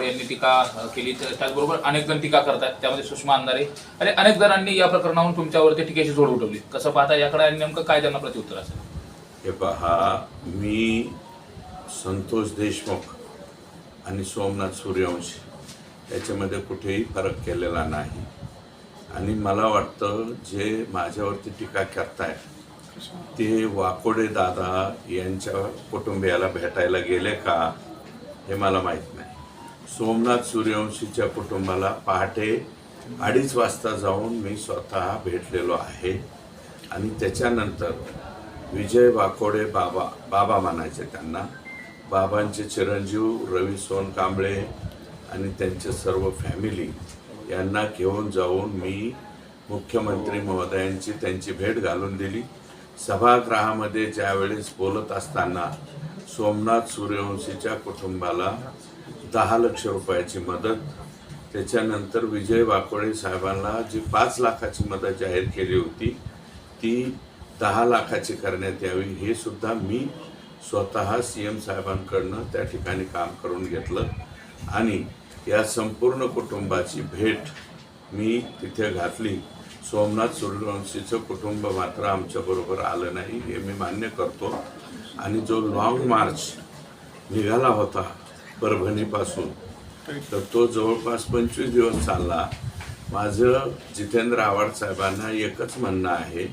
पवार यांनी टीका केली. तर त्याचबरोबर अनेक जण टीका करतात त्यामध्ये सुषमा अंधारे आणि अनेक जणांनी या प्रकरणावरून तुमच्यावरती टीकेची जोड उठवली. कसं पाहता याकडे आणि नेमकं काय त्यांना प्रत्युत्तर असेल? हे पहा मी संतोष देशमुख आणि सोमनाथ सूर्यवंशी याच्यामध्ये कुठेही फरक केलेला नाही. आणि मला वाटतं जे माझ्यावरती टीका करताय ते वाकोडे दादा यांच्या कुटुंबियाला भेटायला गेले का हे मला माहीत नाही. सोमनाथ सूर्यवंशीच्या कुटुंबाला पहाटे अडीच वाजता जाऊन मी स्वतः भेटलेलो आहे. आणि त्याच्यानंतर विजय वाकोडे बाबा बाबा म्हणायचे त्यांना बाबांचे चिरंजीव रवी सोन कांबळे आणि त्यांचे सर्व फॅमिली यांना घेऊन जाऊन मी मुख्यमंत्री महोदयांची त्यांची भेट घालून दिली. सभागृहामध्ये ज्यावेळेस बोलत असताना सोमनाथ सूर्यवंशीच्या कुटुंबाला दहा लक्ष रुपयाची मदत. त्याच्यानंतर विजय वाकोडे साहेबांना जी पाच लाखाची मदत जाहीर केली होती ती दहा लाखाची करण्यात यावी हे सुद्धा मी स्वतः सी एम साहेबांकडनं त्या ठिकाणी काम करून घेतलं. आणि या संपूर्ण कुटुंबाची भेट मी तिथे घातली. सोमनाथ सूर्यवंशीचं कुटुंब मात्र आमच्याबरोबर आलं नाही हे मी मान्य करतो. आणि जो लॉंग मार्च निघाला होता परभणीपासून. तर तो जवळपास पंचवीस दिवस चालला. माझं जितेंद्र आव्हाड साहेबांना एकच म्हणणं आहे.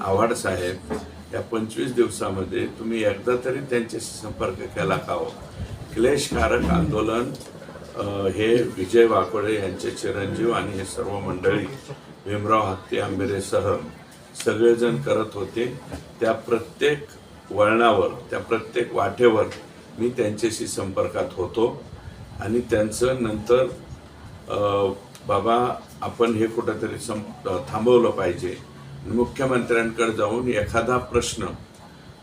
आव्हाड साहेब या पंचवीस दिवसामध्ये तुम्ही एकदा तरी त्यांच्याशी संपर्क केला का हो? क्लेशकारक आंदोलन हे विजय वाकोडे यांचे चिरंजीव आणि हे सर्व मंडळी भीमराव हत्ती आंबेरेसह सगळेजण करत होते. त्या प्रत्येक वळणावर त्या प्रत्येक वाटेवर मी त्यांच्याशी संपर्कात होतो आणि त्यांचं नंतर बाबा आपण हे कुठंतरी संप थांबवलं पाहिजे. मुख्यमंत्र्यांकडे जाऊन एखादा प्रश्न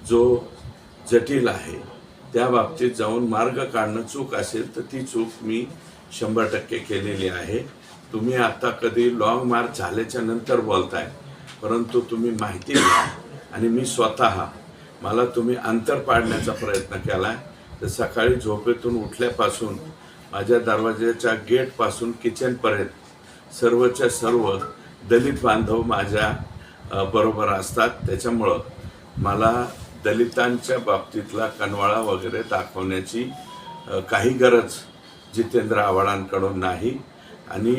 जो जटिल आहे त्या बाबतीत जाऊन मार्ग काढणं चूक असेल तर ती चूक मी शंभर टक्के केलेली आहे. तुम्ही आता कधी लॉंग मार्च झाल्याच्यानंतर बोलताय परंतु तुम्ही माहिती घ्या. आणि मी स्वतः मला तुम्ही अंतर पाडण्याचा प्रयत्न केला आहे तर सकाळी झोपेतून उठल्यापासून माझ्या दरवाज्याच्या गेटपासून किचनपर्यंत सर्वच्या सर्व दलित बांधव माझ्या बरोबर असतात. त्याच्यामुळं मला दलितांच्या बाबतीतला कनवाळा वगैरे दाखवण्याची काही गरज जितेंद्र आव्हाडांकडून नाही. आणि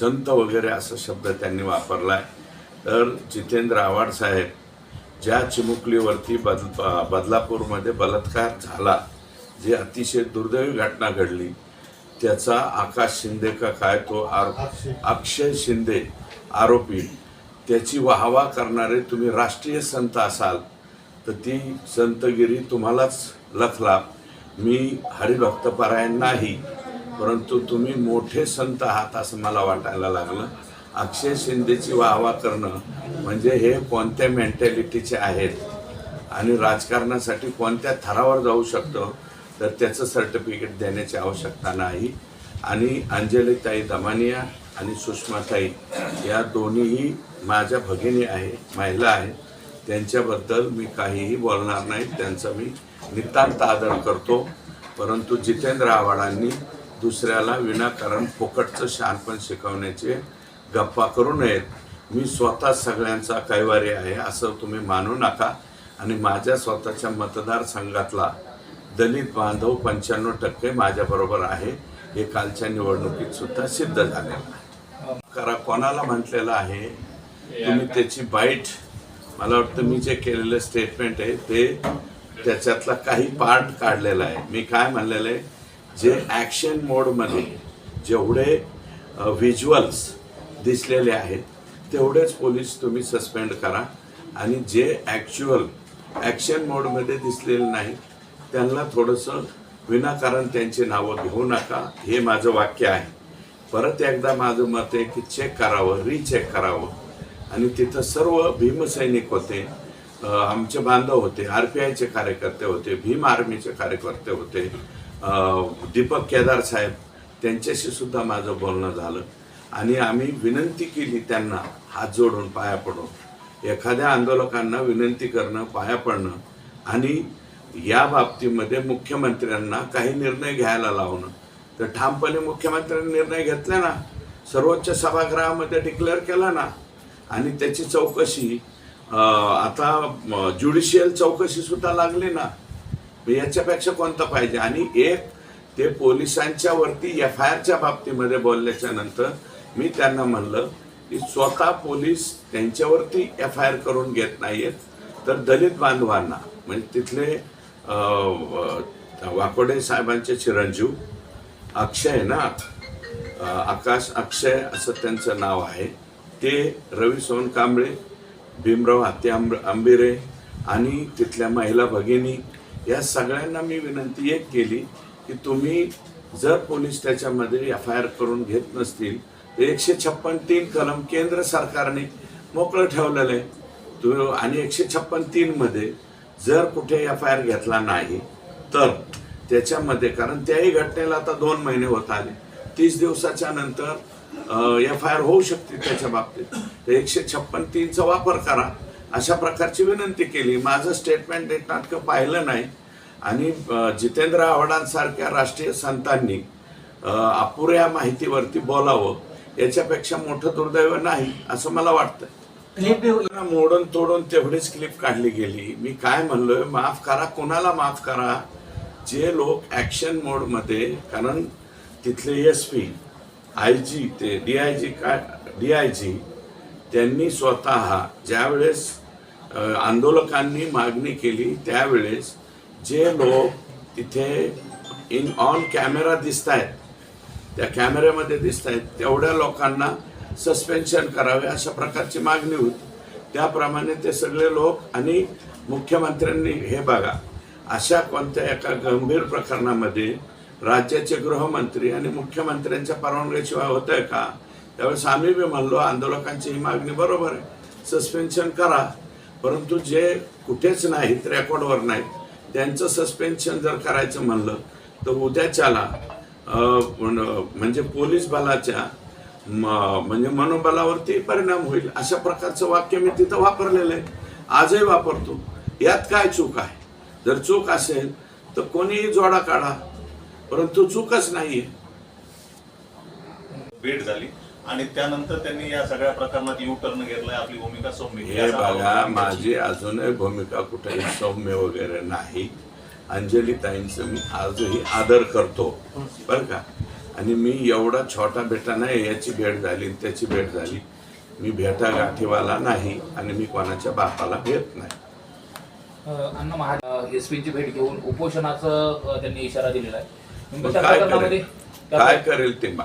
संत वगैरे असा शब्द त्यांनी वापरला आहे तर जितेंद्र आव्हाड साहेब ज्या चिमुकलीवरती बद बदलापूरमध्ये बलात्कार झाला जी अतिशय दुर्दैवी घटना घडली त्याचा आकाश शिंदे का काय तो आरोप अक्षय. शिंदे आरोपी त्याची वाहवा करणारे तुम्ही राष्ट्रीय संत असाल तर ती संतगिरी तुम्हालाच लखला. मी हरिभक्तपरायण नाही परंतु तुम्ही मोठे संत आहात असं मला वाटायला लागलं. अक्षय शिंदेची वाहवा करणं म्हणजे हे कोणत्या मेंटॅलिटीचे आहेत? आणि राजकारणासाठी कोणत्या थरावर जाऊ शकतो? तर त्याचं सर्टिफिकेट देण्याची आवश्यकता नाही. आणि अंजलीताई दमानिया आणि सुषमाताई या दोन्हीही माझ्या भगिनी आहे महिला आहेत त्यांच्याबद्दल मी काहीही बोलणार नाही. त्यांचा मी नितांत आदर करतो. परंतु जितेंद्र आव्हाडांनी दुसऱ्याला विनाकारण फुकटचं शहाणपण शिकवण्याचे गप्पा करू नयेत. मी स्वतः सगळ्यांचा कैवारी आहे असं तुम्ही मानू नका. आणि माझ्या स्वतःच्या मतदारसंघातला दलित बांधव पंच्याण्णव टक्के माझ्याबरोबर आहे. हे कालच्या निवडणुकीत सुद्धा सिद्ध झालेलं आहे. करा कोणाला म्हटलेलं आहे? तुम्ही त्याची बाईट मला वाटतं मी जे केलेलं स्टेटमेंट आहे ते त्याच्यातला काही पार्ट काढलेला आहे. मी काय म्हणलेलं आहे? जे ॲक्शन मोडमध्ये जेवढे व्हिज्युअल्स दिसलेले आहेत तेवढेच पोलीस तुम्ही सस्पेंड करा. आणि जे ॲक्च्युअल ॲक्शन मोडमध्ये दिसलेले नाही त्यांना थोडंसं विनाकारण त्यांची नावं घेऊ नका हे माझं वाक्य आहे. परत एकदा माझं मत आहे की चेक करावं रिचेक करावं. आणि तिथं सर्व भीमसैनिक होते आमचे बांधव होते आर पी आयचे कार्यकर्ते होते भीम आर्मीचे कार्यकर्ते होते दीपक केदार साहेब त्यांच्याशी सुद्धा माझं बोलणं झालं. आणि आम्ही विनंती केली त्यांना हात जोडून पाया पडून. एखाद्या आंदोलकांना विनंती करणं पाया पडणं. आणि या बाबतीमध्ये मुख्यमंत्र्यांना काही निर्णय घ्यायला लावणं. तर ठामपणे मुख्यमंत्र्यांनी निर्णय घेतला ना सर्वोच्च सभागृहामध्ये डिक्लेअर केला ना आणि त्याची चौकशी आता ज्युडिशियल चौकशीसुद्धा लागली ना याच्यापेक्षा कोणतं पाहिजे? आणि एक ते पोलिसांच्या वरती एफ आय आरच्या बाबतीमध्ये बोलल्याच्या नंतर मी त्यांना म्हणलं की स्वतः पोलीस त्यांच्यावरती एफ आय आर करून घेत नाहीयेत तर दलित बांधवांना म्हणजे तिथले वाकोडे साहेबांचे चिरंजीव अक्षय ना आकाश अक्षय असं त्यांचं नाव आहे. ते रवी सोनकांबळे भीमराव हत्ती आंब आंबिरे आणि तिथल्या महिला भगिनी या सगळ्यांना मी विनंती एक केली की तुम्ही जर पोलीस त्याच्यामध्ये एफ आय आर करून घेत नसतील तर एकशे छप्पन तीन कलम केंद्र सरकारने मोकळं ठेवलेलं आहे. तुम्ही आणि एकशे छप्पन तीनमध्ये जर कुठे एफ आय आर घेतला नाही तर त्याच्यामध्ये कारण त्याही घटनेला आता दोन महिने होत आले. तीस दिवसाच्या नंतर एफ आय आर होऊ शकते त्याच्या बाबतीत. तर एकशे छप्पन तीनचा वापर करा. अशा प्रकारची विनंती केली. माझं स्टेटमेंट एक नाटकं पाहिलं नाही. आणि जितेंद्र आव्हाडांसारख्या राष्ट्रीय संतांनी अपुऱ्या माहितीवरती बोलावं याच्यापेक्षा मोठं दुर्दैव नाही असं मला वाटतं. क्लिप मोडून तोडून तेवढीच क्लिप काढली गेली. मी काय म्हणलोय माफ करा कोणाला माफ करा जे लोक ऍक्शन मोडमध्ये कारण तिथले एस पी आय जी ते डी आय जी काय डी आय जी त्यांनी स्वतः ज्यावेळेस आंदोलकांनी मागणी केली त्यावेळेस जे लोक तिथे इन ऑन कॅमेरा दिसत आहेत त्या कॅमेऱ्यामध्ये दिसत आहेत तेवढ्या लोकांना सस्पेन्शन करावे अशा प्रकारची मागणी होती. त्याप्रमाणे ते सगळे लोक आणि मुख्यमंत्र्यांनी हे बघा अशा कोणत्या एका गंभीर प्रकरणामध्ये राज्याचे गृहमंत्री आणि मुख्यमंत्र्यांच्या परवानगीशिवाय होत आहे का? त्यावेळेस आम्ही बी म्हणलो आंदोलकांची ही मागणी बरोबर आहे. सस्पेन्शन करा. परंतु जे कुठेच नाहीत रेकॉर्डवर नाहीत त्यांचं सस्पेन्शन जर करायचं म्हणलं तर उद्याच्याला म्हणजे पोलीस बलाच्या म्हणजे मनोबलावरती परिणाम होईल. अशा प्रकारचं वाक्य मी तिथं वापरलेलं आहे. आजही वापरतो. यात काय चूक आहे? जर चूक असेल तर कोणीही जोडा काढा. परंतु चूकच नाहीये. भेट झाली. आणि त्यानंतर त्यांनी या सगळ्या प्रकरणात यू टर्न घेतलाय आपली भूमिका सौम्य. हे बघा माझी अजूनही भूमिका कुठेही सौम्य वगैरे नाही. अंजली ताईंचं मी आजही आदर करतो. बरं का? आणि मी एवढा छोटा बेटा नाही याची भेट झाली त्याची भेट झाली. मी भेटा गाठीवाला नाही आणि मी कोणाच्या बापाला भेट नाही. अण्णा भेट घेऊन उपोषणाचं त्यांनी इशारा दिलेला आहे. काय करेल? काय करेल? ते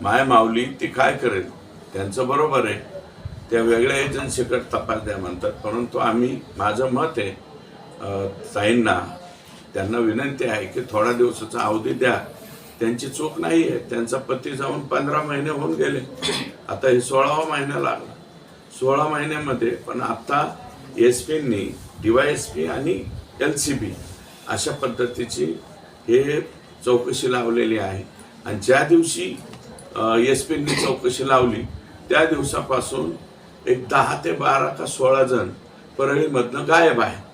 माय माऊली ती काय करेल? त्यांचं बरोबर आहे. त्या वेगळ्या एजन्सीकडे तपास द्या म्हणतात. परंतु आम्ही माझं मत आहे अं, ताईंना त्यांना विनंती आहे की थोडा दिवसाचा अवधी द्या. त्यांची चूक नाही आहे. त्यांचा पती जाऊन पंधरा महिने होऊन गेले. आता हे सोळावा महिना लागला. सोळा महिन्यामध्ये पण आता एस पीनी डी वाय एस पी आणि एल सी बी अशा पद्धतीची हे चौकशी लावलेली आहे. आणि ज्या दिवशी एस पींनी चौकशी लावली त्या दिवसापासून एक दहा ते बारा का सोळा जण परळीमधनं गायब आहे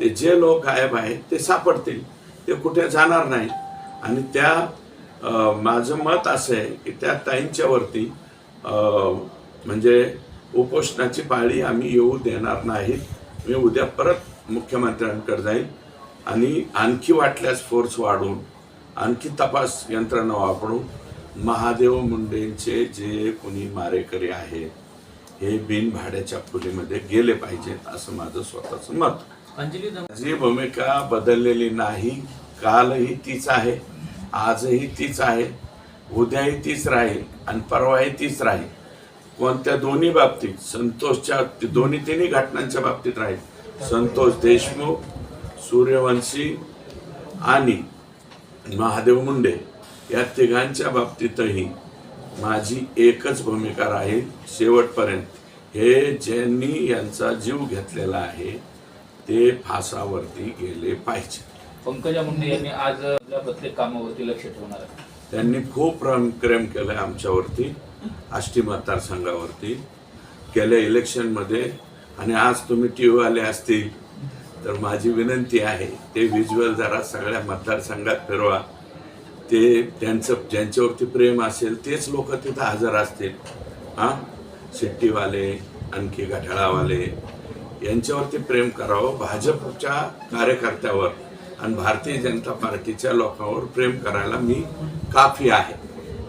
ते जे लोक गायब आहेत ते सापडतील. ते कुठे जाणार नाही आणि त्या माझं मत असं आहे की त्या ताईंच्यावरती म्हणजे उपोषणाची पाळी आम्ही येऊ देणार नाहीत. मी उद्या परत मुख्यमंत्र्यांकडे जाईल आणि आणखी वाटल्यास फोर्स वाढवून आणखी तपास यंत्रणा वापरून महादेव मुंडेंचे जे कोणी मारेकरी आहेत हे बिन भाड्याच्या खोलीमध्ये गेले पाहिजेत असं माझं स्वतःचं मत. माझी भूमिका बदललेली नाही. कालही तीच आहे. आजही तीच आहे उद्याही तीच राहील आणि परवाही तीच राहील. कोणत्या दोन्ही बाबतीत संतोषच्या दोन्ही तिन्ही घटनांच्या बाबतीत राहील. संतोष देशमुख सूर्यवंशी आणि महादेव मुंडे या तिघांच्या बाबतीतही माझी एकच भूमिका राहील शेवटपर्यंत. हे ज्यांनी यांचा जीव घेतलेला आहे ते फासावरती गेले पाहिजे पंकजा मुंडे यांनी आज आपल्या प्रत्येक कामावरती लक्ष ठेवणार आहे त्यांनी खूप प्रेम केलं केलंय आमच्यावरती आष्टी मतदारसंघावरती गेल्या इलेक्शनमध्ये. आणि आज तुम्ही टी व्हीवाले असतील तर माझी विनंती आहे ते व्हिज्युअल जरा सगळ्या मतदारसंघात फिरवा. ते त्यांचं ज्यांच्यावरती प्रेम असेल तेच लोक तिथं हजर असतील. हां? शिट्टीवाले आणखी घटाळावाले यांच्यावरती प्रेम करावं. भाजपच्या कार्यकर्त्यावर आणि भारतीय जनता पार्टीच्या लोकांवर प्रेम करायला मी काफी आहे.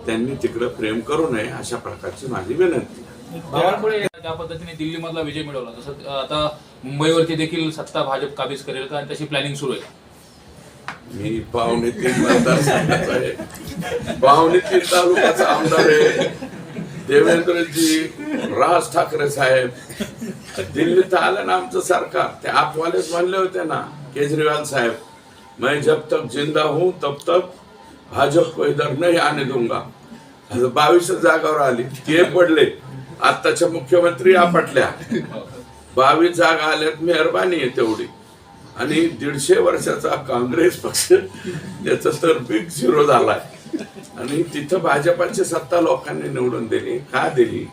त्यांनी तिकडं प्रेम करू नये अशा प्रकारची माझी विनंती ज्या पद्धतीने दिल्लीमधला विजय मिळवला. तसं आता मुंबईवरती देखील सत्ता भाजप काबीज करेल का? आणि तशी प्लॅनिंग सुरू आहे. मी पावणे तीन मतदारसंघाचा आहे. तीन तालुक्याचा आमदार आहे. देवेंद्रजी राज ठाकरे साहेब. दिल्लीत आलं ना आमचं सरकार. ते आपवालेच म्हणले होते ना केजरीवाल साहेब. मैं जब तक जिंदा हूं तब तक भाजप को इधर नहीं आने दूंगा। बावीस जागावर आली ते पडले। आत्ताच्या मुख्यमंत्री आपटल्या बावीस जागा आल्यात मेहरबानी आहे तेवढी. आणि दीडशे वर्षाचा काँग्रेस पक्ष त्याचा तर बिग झिरो झालाय. आणि तिथं भाजपाची सत्ता लोकांनी निवडून दिली. का दिली?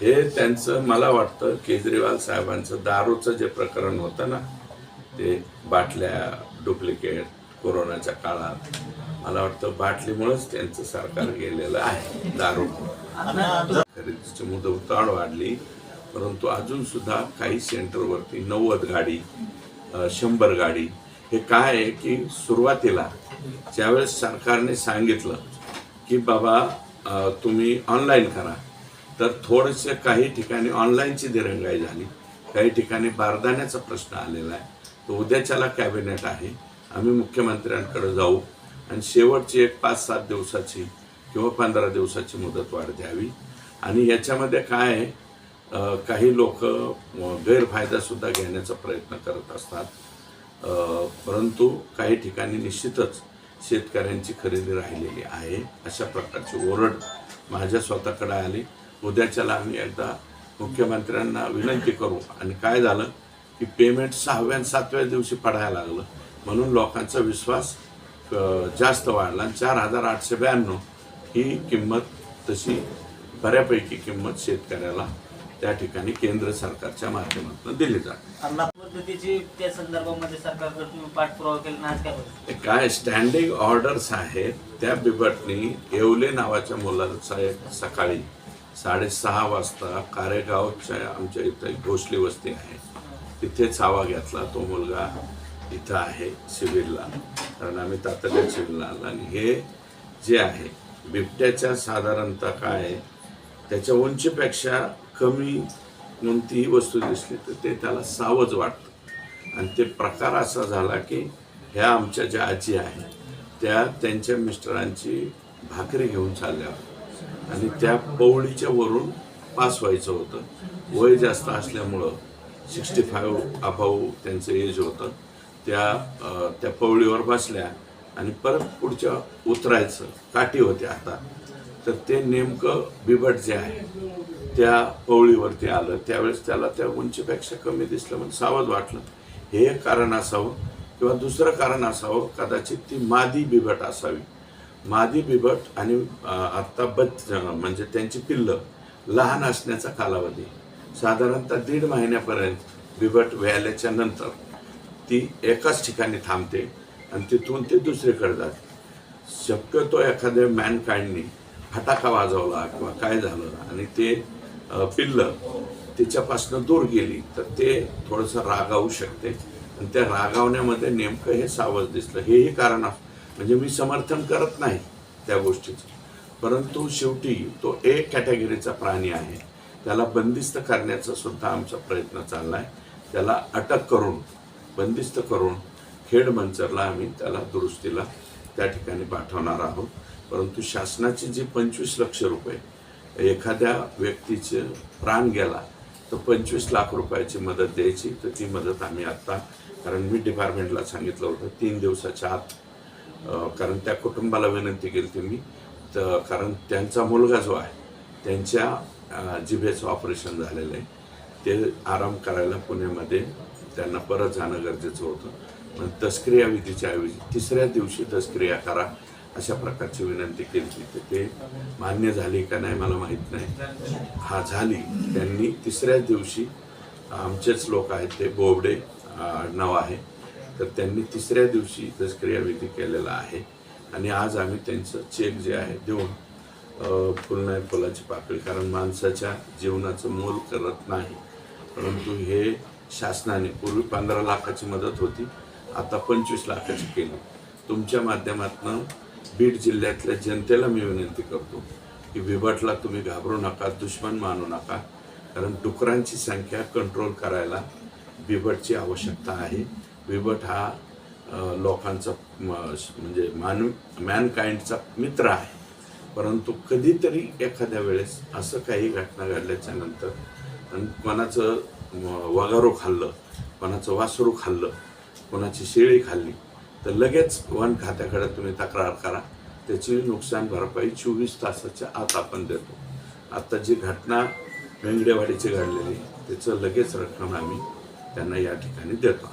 हे त्यांचं मला वाटतं केजरीवाल साहेबांचं दारूचं जे प्रकरण होतं ना ते बाटल्या डुप्लिकेट कोरोनाच्या काळात. मला वाटतं बाटलीमुळेच त्यांचं सरकार गेलेलं आहे. दारू. खरेदीची मुदतवाढ वाढली परंतु अजून सुद्धा काही सेंटरवरती नव्वद गाडी शंभर गाडी. हे काय आहे की सुरुवातीला ज्यावेळेस सरकारने सांगितलं की बाबा तुम्ही ऑनलाईन करा तर थोडेसे काही ठिकाणी ऑनलाईनची दिरंगाई झाली. काही ठिकाणी बारदाण्याचा प्रश्न आलेला आहे. तर उद्याच्याला कॅबिनेट आहे. आम्ही मुख्यमंत्र्यांकडे जाऊ आणि शेवटची एक पाच सात दिवसाची किंवा पंधरा दिवसाची मुदत वाढ द्यावी. आणि याच्यामध्ये काय आहे काही लोक गैरफायदासुद्धा घेण्याचा प्रयत्न करत असतात. परंतु काही ठिकाणी निश्चितच शेतकऱ्यांची खरेदी राहिलेली आहे. अशा प्रकारची ओरड माझ्या स्वतःकडे आली. उद्याच्याला आम्ही एकदा मुख्यमंत्र्यांना विनंती करू. आणि काय झालं की पेमेंट सहाव्या आणि सातव्या दिवशी पडायला लागलं. म्हणून लोकांचा विश्वास जास्त वाढला. आणि चार हजार आठशे ब्याण्णव ही किंमत तशी बऱ्यापैकी किंमत शेतकऱ्याला त्या ठिकाणी केंद्र सरकारच्या माध्यमातून दिली जाते. अण्णा पद्धतीची त्या संदर्भामध्ये सरकारकडे तुम्ही पाठपुरावा केला आज काय स्टँडिंग ऑर्डर्स आहेत त्या बिबटनी येवले नावाच्या मुलाचा एक सकाळी साडेसहा वाजता कारेगावच्या आमच्या इथं घोसली वस्ती आहे. तिथे चावा घेतला तो मुलगा इथं आहे सिव्हिलला. कारण आम्ही तातडीत सिव्हिलला आला आणि हे जे आहे बिबट्याच्या साधारणतः काय आहे त्याच्या उंचीपेक्षा कमी कोणतीही वस्तू दिसली तर ते त्याला सावज वाटतं. आणि ते प्रकार असा झाला की ह्या आमच्या ज्या आजी आहेत त्या त्यांच्या मिस्टरांची भाकरी घेऊन चालल्या. आणि त्या पवळीच्या वरून पास व्हायचं होतं. वय जास्त असल्यामुळं सिक्स्टी फाईव्ह अभाऊ त्यांचं एज होतं. त्या त्या पवळीवर बसल्या आणि परत पुढच्या उतरायचं. काठी होते आता. तर ते नेमकं बिबट जे आहे त्या पवळीवरती आलं. त्यावेळेस त्याला त्या उंचीपेक्षा कमी दिसलं म्हणून सावध वाटलं. हे एक कारण असावं किंवा दुसरं कारण असावं कदाचित ती मादी बिबट असावी. मादी बिबट आणि आत्ता बच म्हणजे त्यांची पिल्लं लहान असण्याचा कालावधी. साधारणतः दीड महिन्यापर्यंत बिबट व्याल्याच्या नंतर ती एकाच ठिकाणी थांबते आणि तिथून ते दुसरीकडे जाते. शक्यतो एखाद्या मॅनकाइंडनी फटाका वाजवला किंवा काय झालं आणि ते पिल्लं तिच्यापासून दूर गेली तर ते थोडंसं रागावू शकते. आणि त्या रागावण्यामध्ये नेमकं हे सावज दिसलं. हेही कारण म्हणजे मी समर्थन करत नाही त्या गोष्टीचं. परंतु शेवटी तो एक कॅटेगरीचा प्राणी आहे. त्याला बंदिस्त करण्याचा सुद्धा आमचा प्रयत्न चालला आहे त्याला अटक करून बंदिस्त करून खेड मंचरला आम्ही त्याला दुरुस्तीला त्या ठिकाणी पाठवणार आहोत. परंतु शासनाची जी पंचवीस लक्ष रुपये एखाद्या व्यक्तीचे प्राण गेला तर पंचवीस लाख रुपयाची मदत द्यायची तर ती मदत आम्ही आत्ता कारण मी डिपार्टमेंटला सांगितलं होतं तीन दिवसाच्या आत कारण त्या कुटुंबाला विनंती केली होती मी तर कारण त्यांचा मुलगा जो आहे त्यांच्या जिभेचं ऑपरेशन झालेलं आहे. ते आराम करायला पुण्यामध्ये त्यांना परत जाणं गरजेचं होतं. पण तस्क्रिया विधीच्या ऐवजी तिसऱ्या दिवशी तस्क्रिया करा अशा प्रकारची विनंती केली तर ते मान्य झाली का नाही मला माहीत नाही. हा झाली. त्यांनी तिसऱ्या दिवशी आमचेच लोक आहेत ते बोबडे आडनाव आहे. तर त्यांनी तिसऱ्या दिवशी तस्क्रिया विधी केलेला आहे. आणि आज आम्ही त्यांचं चेक जे आहे देऊन फुल नाही फुलाची पाकळी. कारण माणसाच्या जीवनाचं मोल करत नाही. परंतु हे शासनाने पूर्वी पंधरा लाखाची मदत होती आता पंचवीस लाखाची केली. तुमच्या माध्यमातून बीड जिल्ह्यातल्या जनतेला मी विनंती करतो की विभटला तुम्ही घाबरू नका दुश्मन मानू नका. कारण डुकरांची संख्या कंट्रोल करायला बिबटची आवश्यकता आहे. बिबट हा लोकांचा म, म्हणजे मानव मॅनकाइंडचा मित्र आहे. परंतु कधीतरी एखाद्या वेळेस असं काही घटना घडल्याच्या नंतर कोणाचं वगारो खाल्लं कोणाचं वासरू खाल्लं कोणाची शेळी खाल्ली तर लगेच वन खात्याकडे तुम्ही तक्रार करा. त्याची नुकसान भरपाई चोवीस तासाच्या आत आपण देतो. आता जी घटना वेंगडेवाडीची घडलेली त्याचं लगेच रक्कम आम्ही त्यांना या ठिकाणी देतो.